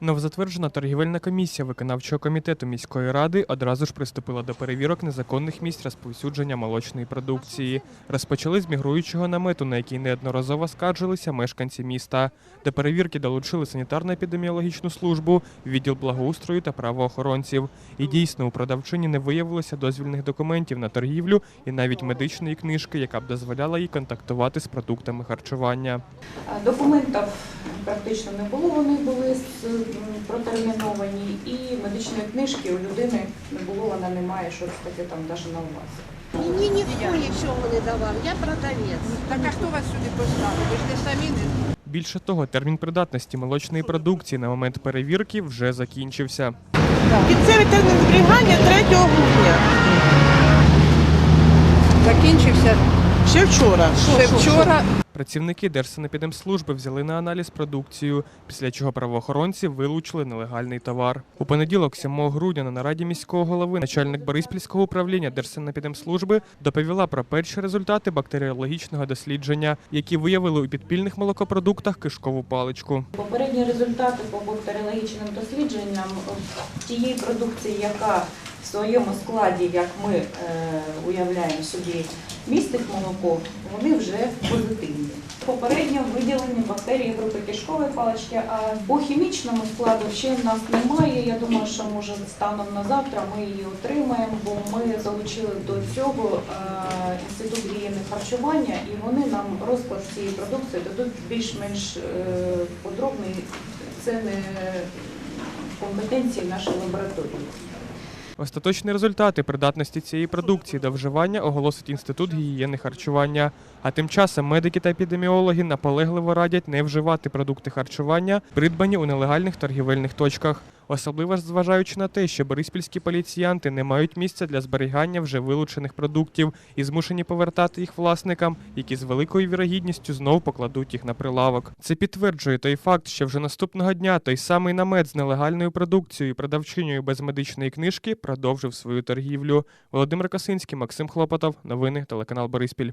Новозатверджена торгівельна комісія виконавчого комітету міської ради одразу ж приступила до перевірок незаконних місць розповсюдження молочної продукції. Розпочали з мігруючого намету, на який неодноразово скаржилися мешканці міста. До перевірки долучили санітарно-епідеміологічну службу, відділ благоустрою та правоохоронців. І дійсно у продавчині не виявилося дозвільних документів на торгівлю і навіть медичної книжки, яка б дозволяла їй контактувати з продуктами харчування. Документів практично не було, вони були протерміновані, і медичної книжки у людини не було, вона не має щось таке там навіть на увазі. Мені ніхто нічого не давав, я продавець. Так а хто вас сюди поставив? Ви ж не самі не Більше того, термін придатності молочної продукції на момент перевірки вже закінчився. Кінцевий термін зберігання 3 грудня. закінчився Ще вчора. ще вчора. Працівники Держсанепідемслужби взяли на аналіз продукцію, після чого правоохоронці вилучили нелегальний товар. У понеділок, 7 грудня, на нараді міського голови, начальник Бориспільського управління Держсанепідемслужби доповіла про перші результати бактеріологічного дослідження, які виявили у підпільних молокопродуктах кишкову паличку. Попередні результати по бактеріологічним дослідженням тієї продукції, яка в своєму складі, як ми е, уявляємо собі, містить молоко, вони вже позитивні. Попередньо виділені бактерії групи кишкової палички, а по хімічному складу ще в нас немає. Я думаю, що може станом на завтра ми її отримаємо, бо ми залучили до цього е, інститут гігієни харчування, і вони нам розклад цієї продукції дадуть більш-менш е, подробний. Це не компетенції нашої лабораторії. Остаточні результати придатності цієї продукції до вживання оголосить інститут гігієни харчування. А тим часом медики та епідеміологи наполегливо радять не вживати продукти харчування, придбані у нелегальних торгівельних точках. Особливо зважаючи на те, що бориспільські поліціянти не мають місця для зберігання вже вилучених продуктів і змушені повертати їх власникам, які з великою вірогідністю знов покладуть їх на прилавок. Це підтверджує той факт, що вже наступного дня той самий намет з нелегальною продукцією, продавчиною без медичної книжки продовжив свою торгівлю. Володимир Косинський, Максим Хлопотов. Новини телеканал Бориспіль.